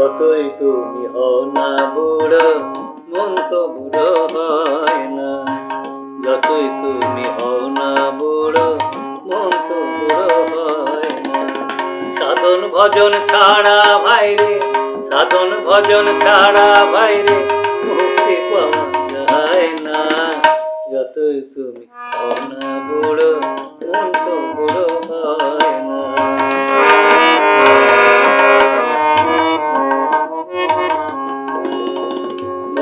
যতই তুমি হও না বুড়ো, মন তো বুড়ো হয় না। যতই তুমি হও না বুড়ো, মন তো বুড়ো হয় না। সাধন ভজন ছাড়া ভাইরে সাধন ভজন ছাড়া ভাইরে মুক্তি পাওয়া যায় না। যতই তুমি হও না বুড়ো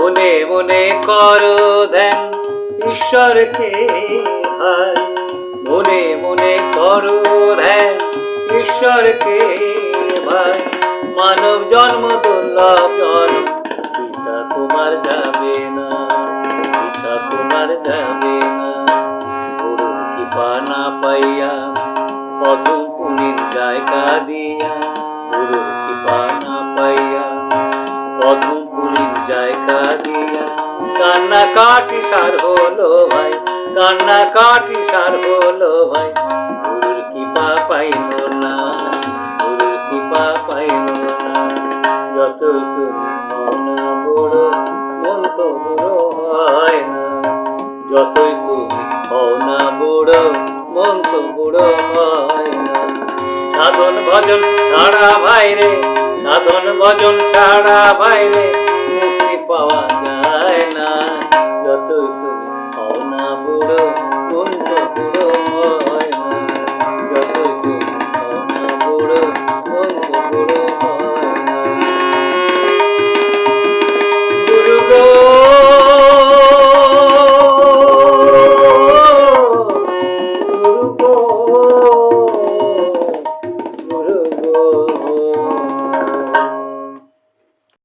মনে মনে করো ধ্যান, ঈশ্বরকে হাই মনে মনে করো ধ্যান, ঈশ্বরকে ভাই মানব জন্ম, দুর্লভ জন্ম, পিতা তোমার যাবে না, পিতা তোমার যাবে না। গুরু কৃপা না পাইয়া পদম পুনির জায়গা দিয়া গুরু কৃপা না পাইয়া দিয়া কান্না কাটি সার হলো ভাই, কান্না কাটি সার হলো ভাই। গুরুর কৃপা পাইল না, গুরুর কৃপা পাইল না। যত তুমি বড় মন তো বুড়ো হয় না। যতই তুমি না বুড়ো মন তো বুড়ো হয় না। সাধন ভজন ছাড়া ভাইরে সাধন ভজন ছাড়া ভাইরে মুক্তি পাওয়া